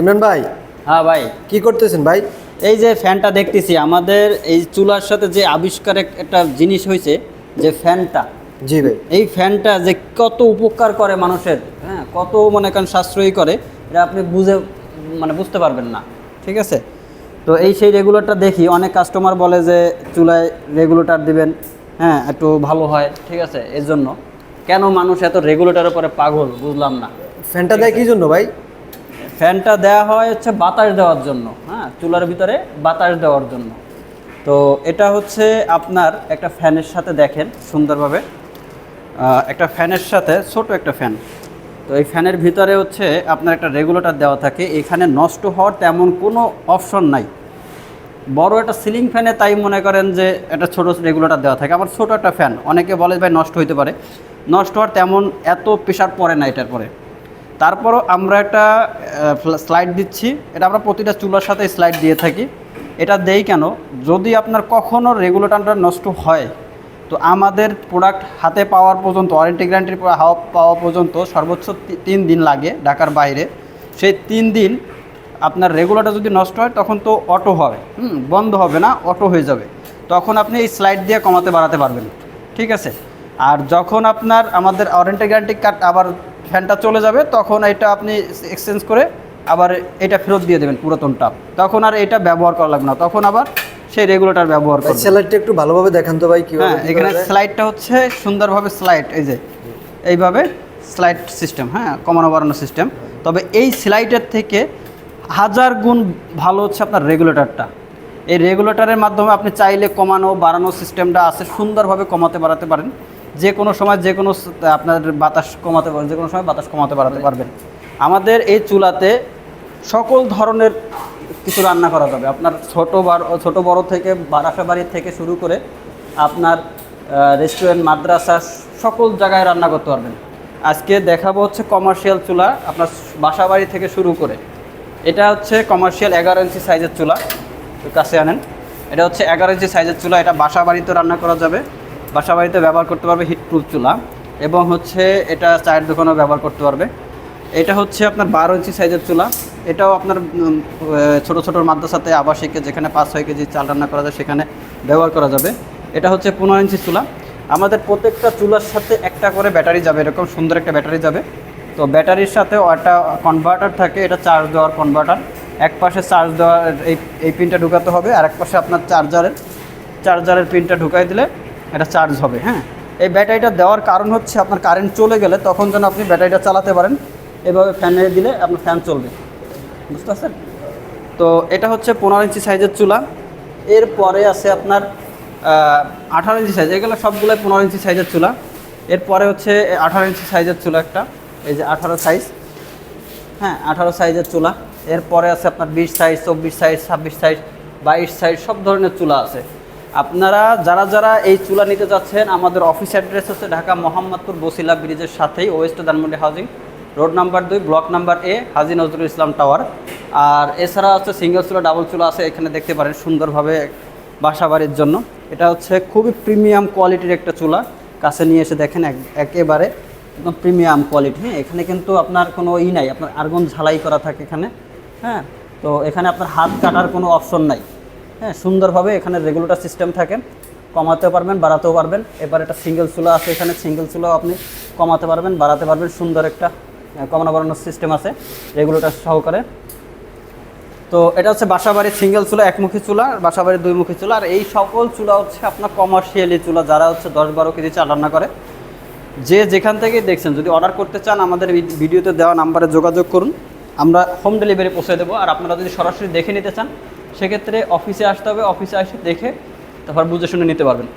ইমরান ভাই? হ্যাঁ ভাই। কি করতেছেন ভাই? এই যে ফ্যানটা দেখতেছি আমাদের এই চুলার সাথে যে আবিষ্কার একটা জিনিস হয়েছে যে ফ্যানটা। জি ভাই। এই ফ্যানটা যে কত উপকার করে মানুষের হ্যাঁ কত মনে করেন সাশ্রয়ী করে এটা আপনি বুঝে মানে বুঝতে পারবেন না ঠিক আছে? তো এই সেই রেগুলেটর দেখি অনেক কাস্টমার বলে যে চুলায় রেগুলেটর দিবেন হ্যাঁ একটু ভালো হয় ঠিক আছে? এর জন্য। কেন মানুষ এত রেগুলেটরের উপরে পাগল? বুঝলাম না। ফ্যানটা দেয় কি জন্য ভাই? ফ্যানটা দেওয়া হয় হচ্ছে বাতাস দেওয়ার জন্য হ্যাঁ চুলার ভিতরে বাতাস দেওয়ার জন্য। তো এটা হচ্ছে আপনার একটা ফ্যানের সাথে দেখেন সুন্দরভাবে। একটা ফ্যানের সাথে ছোট একটা ফ্যান। তো এই ফ্যানের ভিতরে হচ্ছে আপনার একটা রেগুলেটর দেওয়া থাকে। এখানে নষ্ট হওয়ার তেমন কোনো অপশন নাই। বড় একটা সিলিং ফ্যানে তাই মনে করেন যে একটা ছোট রেগুলেটর দেওয়া থাকে। আমার ছোট একটা ফ্যান, অনেকে বলে ভাই নষ্ট হইতে পারে। নষ্ট হওয়ার তেমন এত প্রেশার পড়ে না এটার পরে। তারপরও আমরা একটা স্লাইড দিচ্ছি। এটা আমরা প্রতিটা চুলার সাথে স্লাইড দিয়ে থাকি। এটা দেই কেন? যদি আপনার কখনও রেগুলেটারটা নষ্ট হয়, তো আমাদের প্রোডাক্ট হাতে পাওয়ার পর্যন্ত ওয়ারেন্টি গ্যারান্টির হাওয়া পাওয়া পর্যন্ত সর্বোচ্চ তিন দিন লাগে ঢাকার বাইরে। সেই তিন দিন আপনার রেগুলেটর যদি নষ্ট হয়, তখন তো অটো হবে হুম, বন্ধ হবে না অটো হয়ে যাবে। তখন আপনি এই স্লাইড দিয়ে কমাতে বাড়াতে পারবেন। ঠিক আছে? আর যখন আপনার আমাদের ওয়ারেন্টি গ্যারান্টি কার্ড আবার ফ্যানটা চলে যাবে তখন এটা আপনি এক্সচেঞ্জ করে আবার এটা ফেরত দিয়ে দেবেন পুরাতনটা। তখন আর এটা ব্যবহার করা লাগবে না তখন আবার সেই রেগুলেটর ব্যবহার করবেন। স্যালাডটা একটু ভালোভাবে দেখান তো ভাই কীভাবে হ্যাঁ এখানে স্লাইডটা হচ্ছে সুন্দরভাবে স্লাইড এই যে এইভাবে স্লাইড সিস্টেম হ্যাঁ কমানো বাড়ানো সিস্টেম তবে এই স্লাইডের থেকে হাজার গুণ ভালো হচ্ছে আপনার রেগুলেটরটা এই রেগুলেটরের মাধ্যমে আপনি চাইলে কমানো বাড়ানো সিস্টেমটা আছে সুন্দরভাবে কমাতে বাড়াতে পারেন। যে কোনো সময় যে কোনো আপনার বাতাস কমাতে পারেন যে কোনো সময় বাতাস কমাতে বাড়াতে পারবেন। আমাদের এই চুলাতে সকল ধরনের কিছু রান্না করা যাবে। আপনার ছোটো বড় ছোটো বড় থেকে বারাসা বাড়ির থেকে শুরু করে আপনার রেস্টুরেন্ট মাদ্রাসা সকল জায়গায় রান্না করতে পারবেন। আজকে দেখাবো হচ্ছে কমার্শিয়াল চুলা আপনার বাসা বাড়ি থেকে শুরু করে। এটা হচ্ছে কমার্শিয়াল এগারো ইঞ্চি সাইজের চুলা কাছে আনেন। এটা হচ্ছে এগারো ইঞ্চি সাইজের চুলা এটা বাসা বাড়িতে রান্না করা যাবে। বাসা বাড়িতে ব্যবহার করতে পারবে হিট প্রুফ চুলা এবং হচ্ছে এটা চায়ের দোকানেও ব্যবহার করতে পারবে। এটা হচ্ছে আপনার বারো ইঞ্চি সাইজের চুলা। এটাও আপনার ছোট ছোট মাদ্রাসাতে আবাসিকে যেখানে পাঁচ ছয় কেজি চাল রান্না করা যায় সেখানে ব্যবহার করা যাবে। এটা হচ্ছে পনেরো ইঞ্চি চুলা। আমাদের প্রত্যেকটা চুলার সাথে একটা করে ব্যাটারি যাবে, এরকম সুন্দর একটা ব্যাটারি যাবে। তো ব্যাটারির সাথে একটা কনভার্টার থাকে, এটা চার্জ দেওয়ার কনভার্টার এক পাশে চার্জ দেওয়ার এই এই পিনটা ঢুকাতে হবে, আর এক পাশে আপনার চার্জারের চার্জারের পিনটা ঢুকাই দিলে এটা চার্জ হবে হ্যাঁ? এই ব্যাটারিটা দেওয়ার কারণ হচ্ছে আপনার কারেন্ট চলে গেলে তখন যেন আপনি ব্যাটারিটা চালাতে পারেন। এভাবে ফ্যানে দিলে আপনার ফ্যান চলবে। বুঝতে পারছেন তো এটা হচ্ছে পনেরো ইঞ্চি সাইজের চুলা। এরপরে আছে আপনার আঠারো ইঞ্চি সাইজ এগুলো সবগুলোই পনেরো ইঞ্চি সাইজের চুলা। এরপরে হচ্ছে আঠারো ইঞ্চি সাইজের চুলা একটা, এই যে আঠারো সাইজ হ্যাঁ আঠারো সাইজের চুলা। এরপরে আছে আপনার বিশ সাইজ চব্বিশ সাইজ ছাব্বিশ সাইজ বাইশ সাইজ সব ধরনের চুলা আছে। আপনারা যারা যারা এই চুলা নিতে যাচ্ছেন, আমাদের অফিস অ্যাড্রেস হচ্ছে ঢাকা মোহাম্মদপুর বসিলা ব্রিজের সাথেই west Dhanmondi housing, road number দুই, block number A, Haji Nazrul Islam tower. আর এছাড়া হচ্ছে সিঙ্গেল চুলা, ডাবল চুলা আছে, এখানে দেখতে পারেন সুন্দরভাবে বাসা বাড়ির জন্য। এটা হচ্ছে খুবই প্রিমিয়াম কোয়ালিটির একটা চুলা। কাছে নিয়ে এসে দেখেন এক- একেবারে একদম প্রিমিয়াম কোয়ালিটি। হ্যাঁ এখানে কিন্তু আপনার কোনো ই নাই, আপনার আর্গন ঝালাই করা থাকে এখানে। হ্যাঁ তো এখানে আপনার হাত কাটার কোনো অপশন নাই। হ্যাঁ সুন্দরভাবে এখানে রেগুলেটর সিস্টেম থাকে। কমাতেও পারবেন, বাড়াতেও পারবেন। এবার একটা সিঙ্গেল চুলা আছে এখানে সিঙ্গেল চুলাও আপনি কমাতে পারবেন, বাড়াতে পারবেন। সুন্দর একটা কমানো বাড়ানোর সিস্টেম আছে রেগুলেটর সহকারে। তো এটা হচ্ছে বাসাবাড়ির সিঙ্গেল চুলা, একমুখী চুলা আর বাসাবাড়ির দুইমুখী চুলা। আর এই সকল চুলা হচ্ছে আপনার কমার্শিয়ালি চুলা, যারা হচ্ছে দশ বারো কেজি চাল রান্না করে। যে যেখান থেকে দেখছেন, যদি অর্ডার করতে চান, আমাদের ভিডিওতে দেওয়া নাম্বারে যোগাযোগ করুন। আমরা হোম ডেলিভারি পৌঁছে দেবো। আর আপনারা যদি সরাসরি দেখে নিতে চান, সেক্ষেত্রে অফিসে আসতে হবে। অফিসে এসে দেখে তারপর বুঝে শুনে নিতে পারবেন।